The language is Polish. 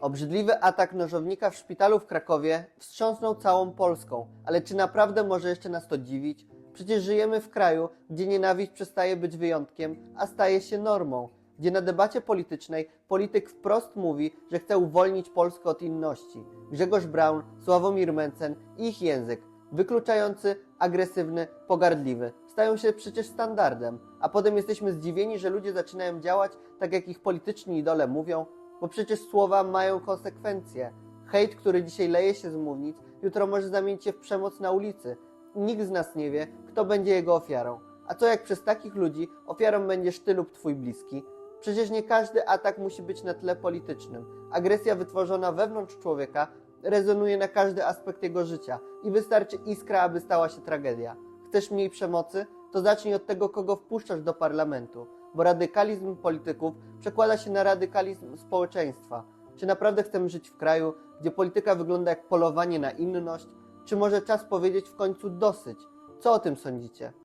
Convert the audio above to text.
Obrzydliwy atak nożownika w szpitalu w Krakowie wstrząsnął całą Polską, ale czy naprawdę może jeszcze nas to dziwić? Przecież żyjemy w kraju, gdzie nienawiść przestaje być wyjątkiem, a staje się normą, gdzie na debacie politycznej polityk wprost mówi, że chce uwolnić Polskę od inności. Grzegorz Braun, Sławomir Mencen i ich język, wykluczający, agresywny, pogardliwy, stają się przecież standardem, a potem jesteśmy zdziwieni, że ludzie zaczynają działać tak, jak ich polityczni idole mówią, bo przecież słowa mają konsekwencje. Hejt, który dzisiaj leje się z mównic, jutro może zamienić się w przemoc na ulicy. Nikt z nas nie wie, kto będzie jego ofiarą. A co jak przez takich ludzi ofiarą będziesz ty lub twój bliski? Przecież nie każdy atak musi być na tle politycznym. Agresja wytworzona wewnątrz człowieka rezonuje na każdy aspekt jego życia i wystarczy iskra, aby stała się tragedia. Chcesz mniej przemocy? To zacznij od tego, kogo wpuszczasz do parlamentu, bo radykalizm polityków przekłada się na radykalizm społeczeństwa. Czy naprawdę chcemy żyć w kraju, gdzie polityka wygląda jak polowanie na inność? Czy może czas powiedzieć w końcu dosyć? Co o tym sądzicie?